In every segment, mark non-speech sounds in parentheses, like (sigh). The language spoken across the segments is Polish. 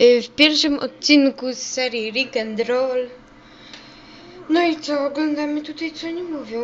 y, w pierwszym odcinku z serii Rick and Roll. No i co, oglądamy tutaj co oni mówią.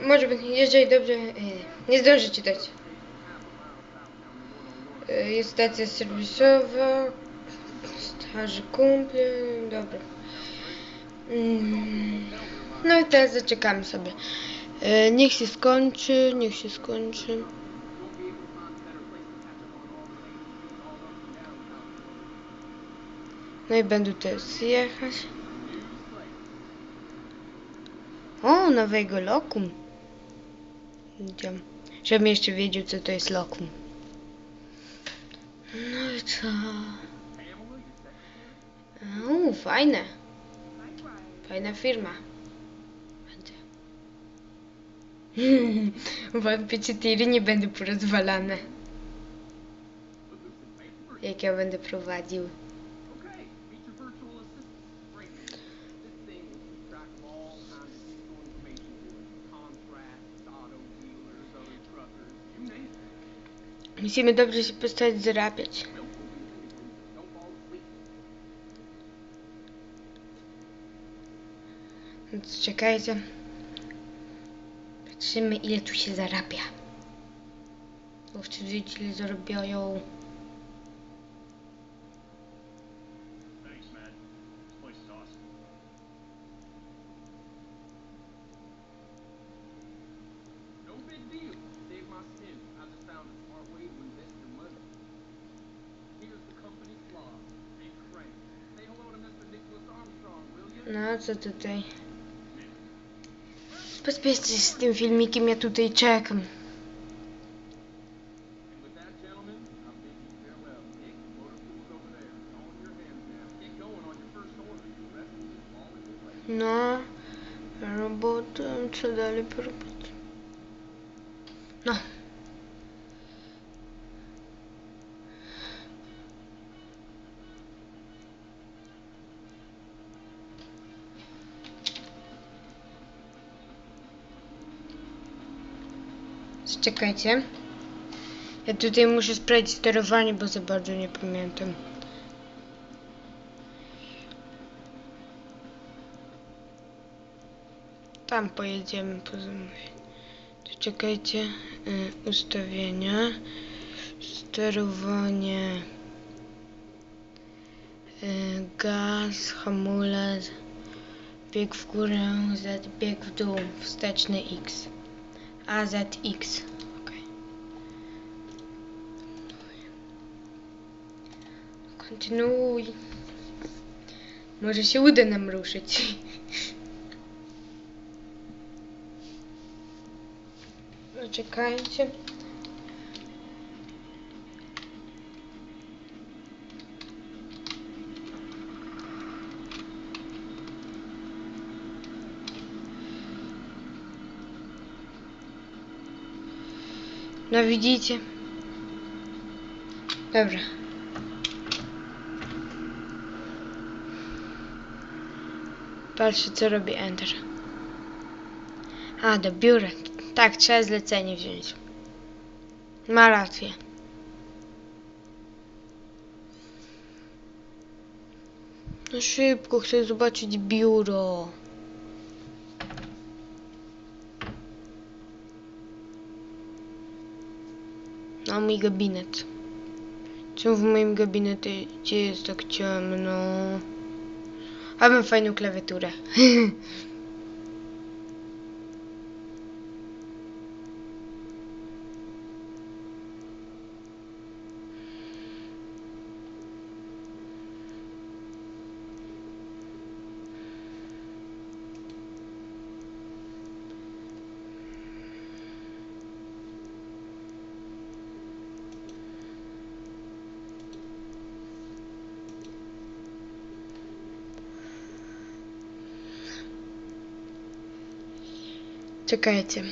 Może być, jeżeli dobrze, y, nie zdążę czytać. Y, jest stacja serwisowa, starzy kumple, dobra. Mm, No i teraz zaczekamy sobie. Niech się skończy, niech się skończy. No i będę teraz jechać. O, nowego lokum. Idziemy. Żebym jeszcze wiedział, co to jest lokum. No i co? O, fajne. Fajna firma. Będzie. (laughs) Wątpię, czy nie będą porozwalane. Jak ja będę prowadził. Musimy dobrze się postać zarabiać. Więc czekajcie. Patrzymy ile tu się zarabia. Bo chcę wiedzieć ile zarabiają. Armstrong, will you? No co tutaj? Pospieszcie się z tym filmikiem, ja tutaj czekam. And with that, gentlemen, I'm Czekajcie. Ja tutaj muszę sprawdzić sterowanie, bo za bardzo nie pamiętam. Tam pojedziemy. To czekajcie. Y, ustawienia. Sterowanie. Y, gaz, hamulec. Bieg w górę, Z, bieg w dół, wsteczny X. AZX. Okay. Kontynuuj. Może się uda nam ruszyć. No czekajcie. No widzicie? Dobra. Patrzę co robi Enter. A, do biura. Tak, trzeba zlecenie wziąć. Ma rację. No szybko, chcę zobaczyć biuro. A mój gabinet. Czemu w moim gabinecie jest tak ciemno? A mam Чекайте.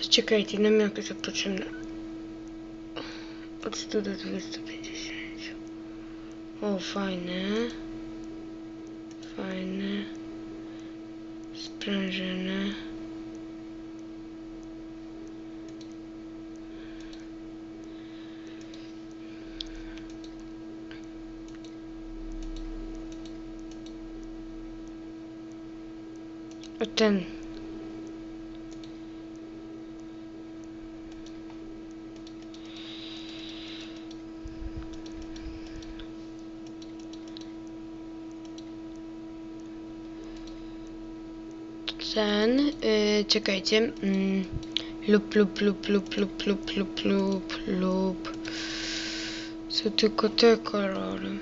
Чекайте, намек еще почему. Отсюда 250. О, файне. А? Файне. jeune. Attends. Ten. Ten, y, czekajcie, mm, lub, lub, lub, lub, lub, lub, lub, lub, lub, są tylko te kolory.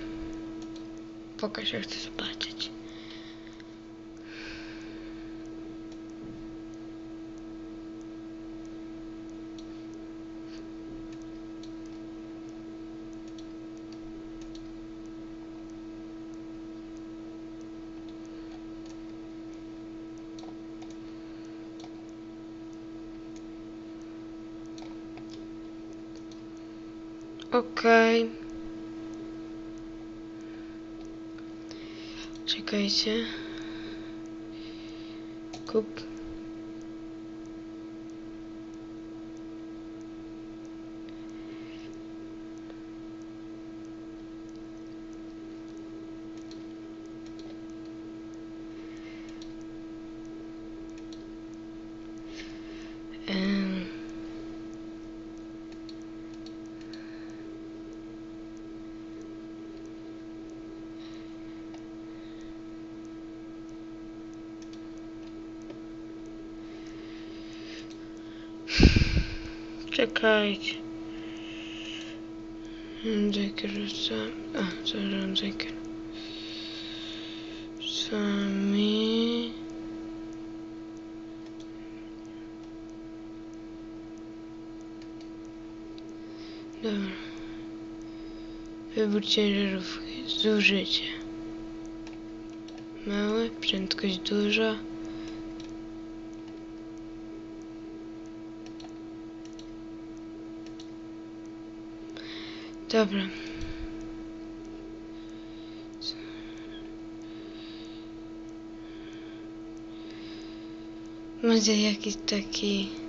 Pokaż, ja chcę zobaczyć. Okej. Czekajcie. Kup. Em. Czekajcie. Jaker sam. A, zaraz Jaker. Sami. Dobra. Wybór ciężarówki. Zużycie. Małe, prędkość duża. Dobra. Mas aí aqui está aqui.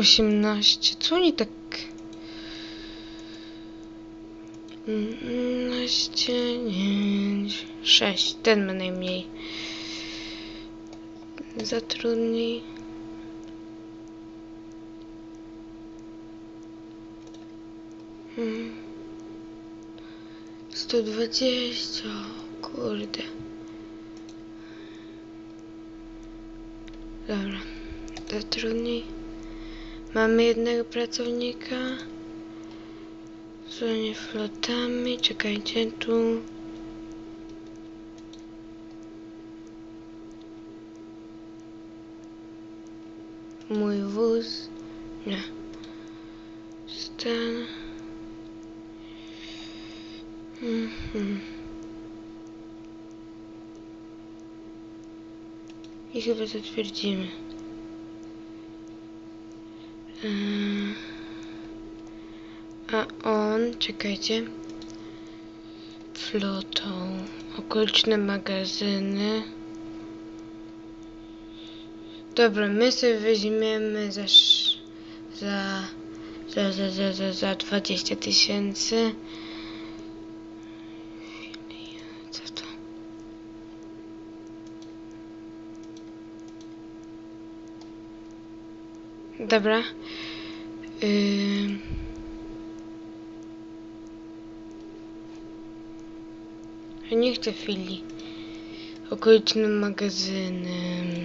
18. Co oni tak... 11, 9, 6. Ten ma najmniej. Zatrudnij. Hmm. 120, kurde. Dobra. Mamy jednego pracownika. Zwanie flotami. Czekajcie tu. Mój wóz. Nie. Stan. Mhm. I chyba zatwierdzimy. A on, czekajcie, flotą, okoliczne magazyny. Dobra, my sobie weźmiemy za, za, za, za, za, za, za 20 tysięcy. Co to? Dobra. Ym. Ja nie chcę filii. Okoliczne magazyny.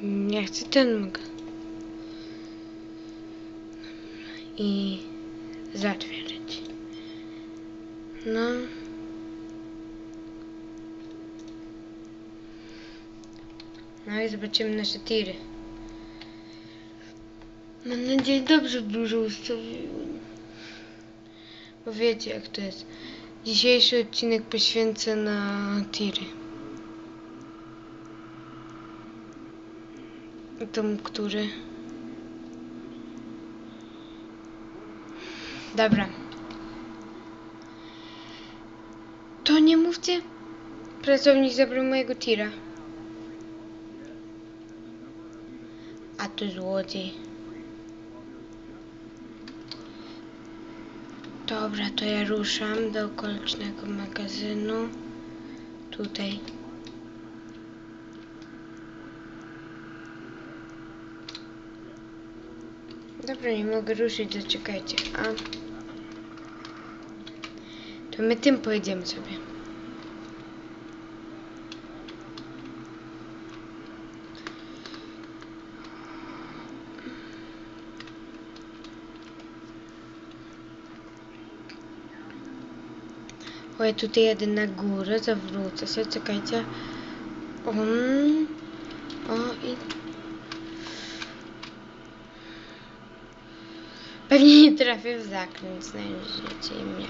Hmm. Ja chcę ten magazyn. I zatwierdzić. No. No i zobaczymy nasze tiry. Mam nadzieję, dobrze dużo ustawiłem. Bo wiecie jak to jest. Dzisiejszy odcinek poświęcę na tiry. Tom, który... Dobra. To nie mówcie. Pracownik zabrał mojego tira. A to złodziej. Dobra, to ja ruszam do okolicznego magazynu. Tutaj. Dobra, nie mogę ruszyć, zaczekajcie. A. To my tym pojedziemy sobie. Ja tutaj jadę na górę, zawrócę się, czekajcie. On... O i... Pewnie nie trafię w zakręt, znajdziecie mnie.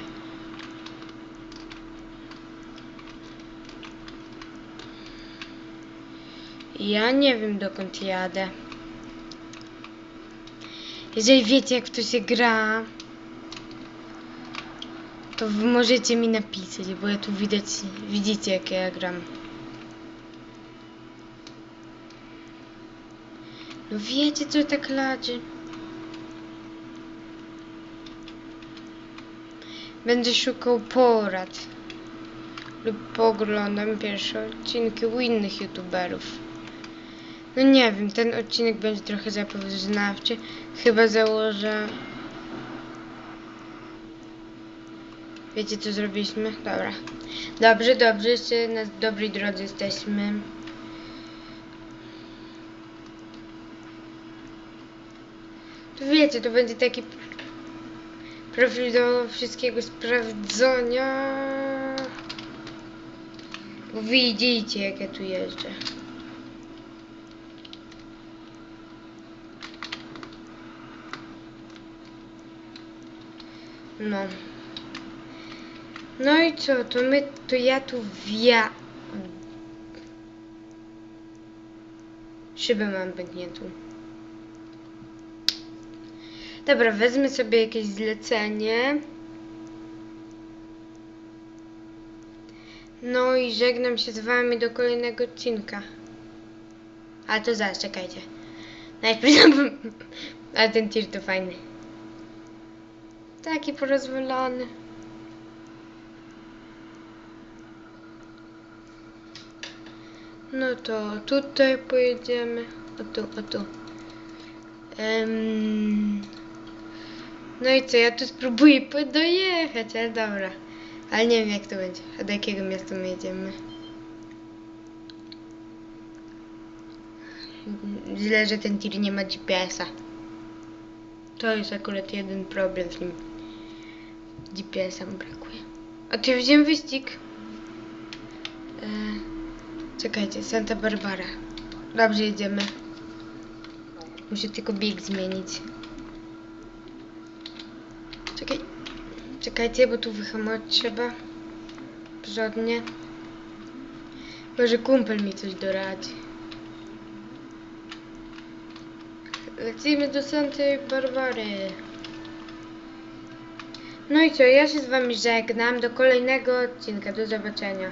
Ja nie wiem dokąd jadę. Jeżeli wiecie jak to się gra, to możecie mi napisać, bo ja tu widać, widzicie jak ja gram. No wiecie co tak ladzi? Będę szukał porad. Lub poglądam pierwsze odcinki u innych youtuberów. No nie wiem, ten odcinek będzie trochę zapoznawczy. Chyba założę... Wiecie co zrobiliśmy? Dobra. Dobrze, dobrze, jeszcze na dobrej drodze jesteśmy. To wiecie, to będzie taki profil do wszystkiego sprawdzenia. Widzicie jak ja tu jeżdżę. No. No i co, to my, to ja tu wia... Szybę mam pękniętą. Dobra, wezmę sobie jakieś zlecenie. No i żegnam się z wami do kolejnego odcinka. A to zaraz, czekajcie. Najpierw... (laughs) Ale ten tir to fajny. Taki porozwalony. No to tutaj pojedziemy. O tu, o tu. Em, No i co, ja tu spróbuję dojechać, ale dobra. Ale nie wiem jak to będzie. A do jakiego miasta my jedziemy? Źle, że ten tir nie ma GPS-a. To jest akurat jeden problem z nim. GPS-a mu brakuje. A tu wziąłem wyścig. E, czekajcie, Santa Barbara. Dobrze jedziemy. Muszę tylko bieg zmienić. Czekaj. Czekajcie, bo tu wyhamować trzeba. Porządnie. Może kumpel mi coś doradzi. Lecimy do Santej Barbary. No i co, ja się z wami żegnam. Do kolejnego odcinka. Do zobaczenia.